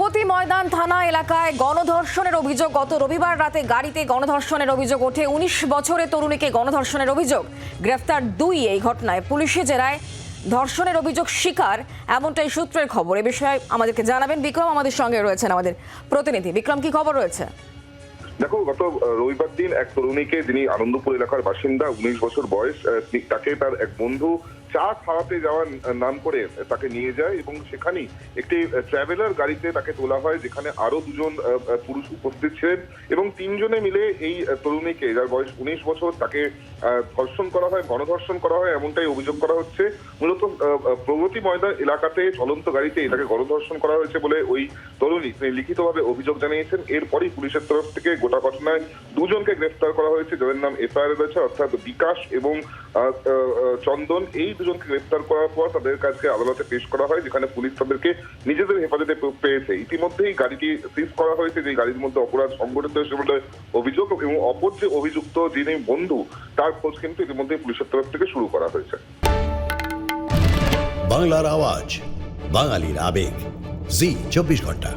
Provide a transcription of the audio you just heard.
প্রগতি ময়দান থানা এলাকায় গণধর্ষণের অভিযোগ। গত রবিবার রাতে গাড়িতে গণধর্ষণের অভিযোগ ওঠে। উনিশ বছরের তরুণীকে গণধর্ষণের অভিযোগ। গ্রেফতার দুই এই ঘটনায়। পুলিশি জেরায় ধর্ষণের অভিযোগ স্বীকার এমনটাই সূত্রের খবর। এ বিষয়ে আমাদেরকে জানাবেন বিক্রম। আমাদের সঙ্গে রয়েছেন আমাদের প্রতিনিধি। বিক্রম, কি খবর রয়েছে? দেখো গত রবিবার দিন এক তরুণীকে, যিনি আনন্দপুর এলাকার বাসিন্দা, উনিশ বছর বয়স তাকে তার এক বন্ধু চা খাওয়াতে যাওয়ার নাম করে তাকে নিয়ে যায় এবং সেখানেই একটি ট্রাভেলার গাড়িতে তাকে তোলা হয়, যেখানে আরও দুজন পুরুষ উপস্থিত ছিলেন এবং তিনজনে মিলে এই তরুণীকে, যার বয়স উনিশ বছর, তাকে ধর্ষণ করা হয়, গণধর্ষণ করা হয়, এমনটাই অভিযোগ করা হচ্ছে। মূলত প্রগতি ময়দান এলাকাতে চলন্ত গাড়িতে তাকে গণধর্ষণ করা হয়েছে বলে ওই তরুণী তিনি লিখিতভাবে অভিযোগ জানিয়েছেন। এরপরই পুলিশের তরফ থেকে গোটা ঘটনায় দুজনকে গ্রেফতার করা হয়েছে, যাদের নাম এফআইআর রয়েছে, অর্থাৎ বিকাশ এবং চন্দন, এই দুজনকে গ্রেফতার করার পর তাদের কাছে আদালতে পেশ করা হয়, যেখানে পুলিশ তাদেরকে নিজেদের হেফাজতে পেয়েছে। ইতিমধ্যেই গাড়িটি সিজ করা হয়েছে যে গাড়ির মধ্যে অপরাধ সংগঠিত হয়েছে বলে অভিযোগ এবং অপর যে অভিযুক্ত, যিনি বন্ধু, তার খোঁজ কিন্তু ইতিমধ্যে পুলিশের তরফ থেকে শুরু করা হয়েছে। বাংলার আওয়াজ, বাঙালির আবেগ। জি, চব্বিশ ঘণ্টা।